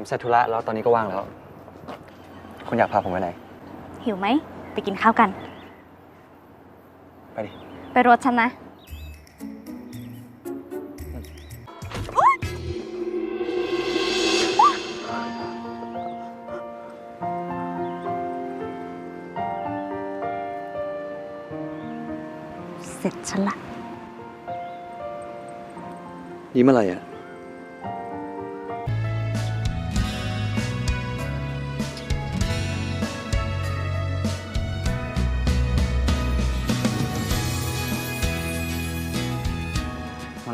ผมเสร็จธุระแล้วตอนนี้ก็ว่างแล้ว คุณอยากพาผมไปไหน หิวไหม ไปกินข้าวกัน ไปดิ ไปรถฉันนะ เสร็จฉันละ ยิ้มอะไรอะ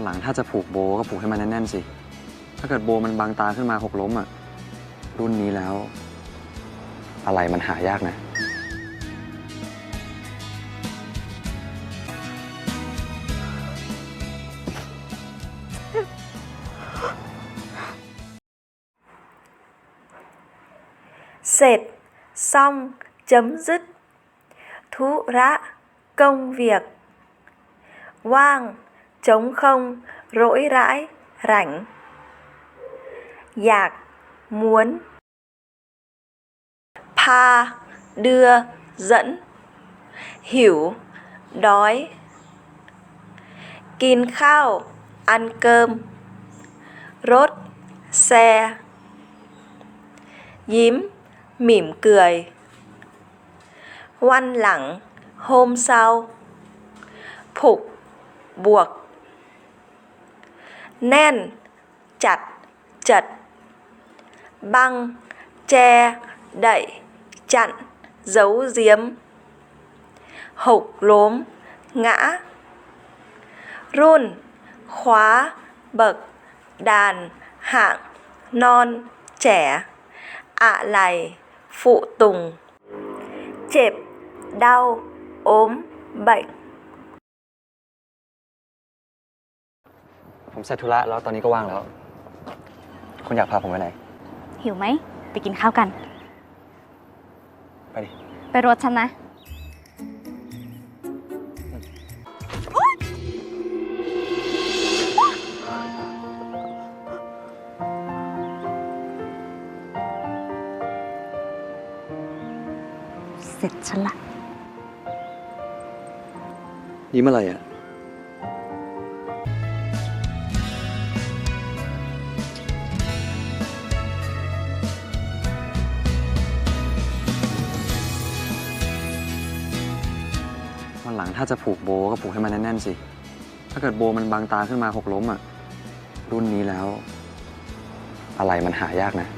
หลังถ้าจะผูกโบก็ผูกให้มันแน่นๆสิ ถ้าเกิดโบมันบางตาขึ้นมาหกล้มอะ รุ่นนี้แล้ว อะไรมันหายากนะ Sệt, xong, chấm dứt. Thú rã, công việc. Quang, trống không, rỗi rãi, rảnh. Dạc, muốn. pa, đưa, dẫn. Hiểu, đói. Kín khao, ăn cơm. Rốt, xe. Dím, mỉm cười. Ngoan lặng, hôm sau. Phục, buộc. Nen, chặt, chật. Băng, che, đậy, chặn, giấu giếm. Hộc lốm, ngã. Run, khóa, bậc, đàn, hạng, non, trẻ ạ lầy, phụ tùng, chẹp, đau, ốm, bệnh. ผมเสร็จธุระแล้วตอนนี้ก็ว่างแล้ว คุณอยากพาผมไปไหน หิวไหม ไปกินข้าวกัน ไปดิ ไปรถฉันนะ เสร็จฉันละ ยิ้มอะไรอะังถ้าจะผูกโบก็ผูกให้มันแน่นๆสิ ถ้าเกิดโบมันบางตาขึ้นมาหกล้มอะรุ่นนี้แล้ว อะไรมันหายากนะ